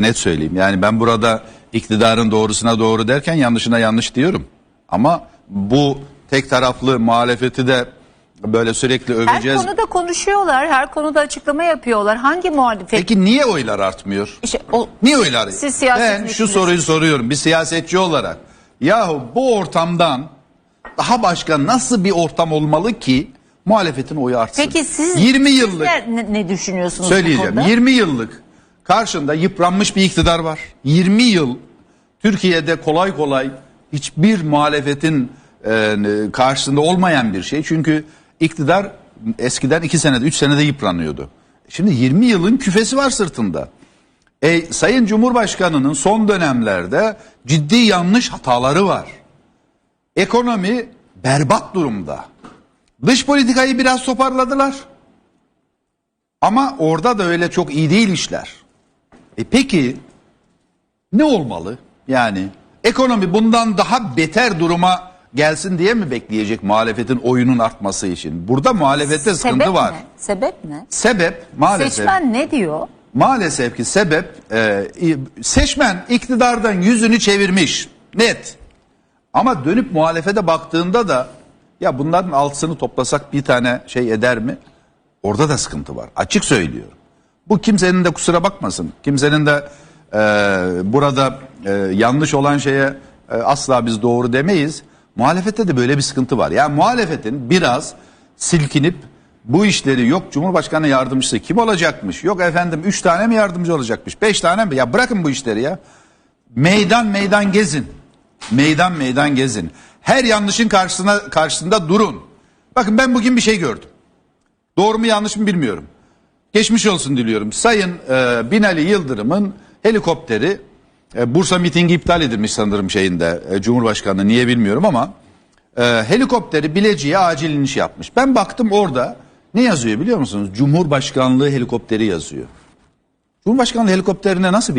Net söyleyeyim. Yani ben burada iktidarın doğrusuna doğru derken yanlışına yanlış diyorum. Ama bu tek taraflı muhalefeti de böyle sürekli Her öveceğiz. konuda konuşuyorlar, her konuda açıklama yapıyorlar. Hangi muhalefet? Peki niye oylar artmıyor? İşte o, Niye oylar? Siz siyasetin ben şu soruyu soruyorum bir siyasetçi olarak. Yahu bu ortamdan daha başka nasıl bir ortam olmalı ki muhalefetin oyu artsın? peki siz 20 siz yıllık ne, ne düşünüyorsunuz bu söyleyeceğim. konuda? 20 yıllık karşında yıpranmış bir iktidar var. 20 yıl Türkiye'de kolay kolay hiçbir muhalefetin e, karşısında olmayan bir şey. Çünkü iktidar eskiden 2 senede 3 senede yıpranıyordu. Şimdi 20 yılın küfesi var sırtında. E, Sayın Cumhurbaşkanı'nın son dönemlerde ciddi yanlış hataları var. Ekonomi berbat durumda. Dış politikayı biraz toparladılar. Ama orada da öyle çok iyi değil işler. E peki ne olmalı? Yani ekonomi bundan daha beter duruma gelsin diye mi bekleyecek muhalefetin oyunun artması için? Burada muhalefette sıkıntı Sebep var. ne? Sebep ne? Sebep maalesef Seçmen ne diyor? maalesef ki sebep e, seçmen iktidardan yüzünü çevirmiş net. Ama dönüp muhalefete baktığında da ya bunların altısını toplasak bir tane şey eder mi? Orada da sıkıntı var. Açık söylüyorum. Bu kimsenin de kusura bakmasın. Kimsenin de e, burada e, yanlış olan şeye e, asla biz doğru demeyiz. Muhalefette de böyle bir sıkıntı var. Yani muhalefetin biraz silkinip bu işleri yok Cumhurbaşkanı yardımcısı kim olacakmış? Yok efendim 3 tane mi yardımcı olacakmış? 5 tane mi? Ya bırakın bu işleri ya. Meydan meydan gezin. Meydan meydan gezin. Her yanlışın karşısına karşısında durun. Bakın ben bugün bir şey gördüm. Doğru mu yanlış mı bilmiyorum. Geçmiş olsun diliyorum. Sayın e, Binali Yıldırım'ın helikopteri e, Bursa mitingi iptal edilmiş sanırım şeyinde e, Cumhurbaşkanı niye bilmiyorum ama e, helikopteri Bilecik'e acil iniş yapmış. Ben baktım orada ne yazıyor biliyor musunuz? Cumhurbaşkanlığı helikopteri yazıyor. Cumhurbaşkanlığı helikopterine nasıl biner?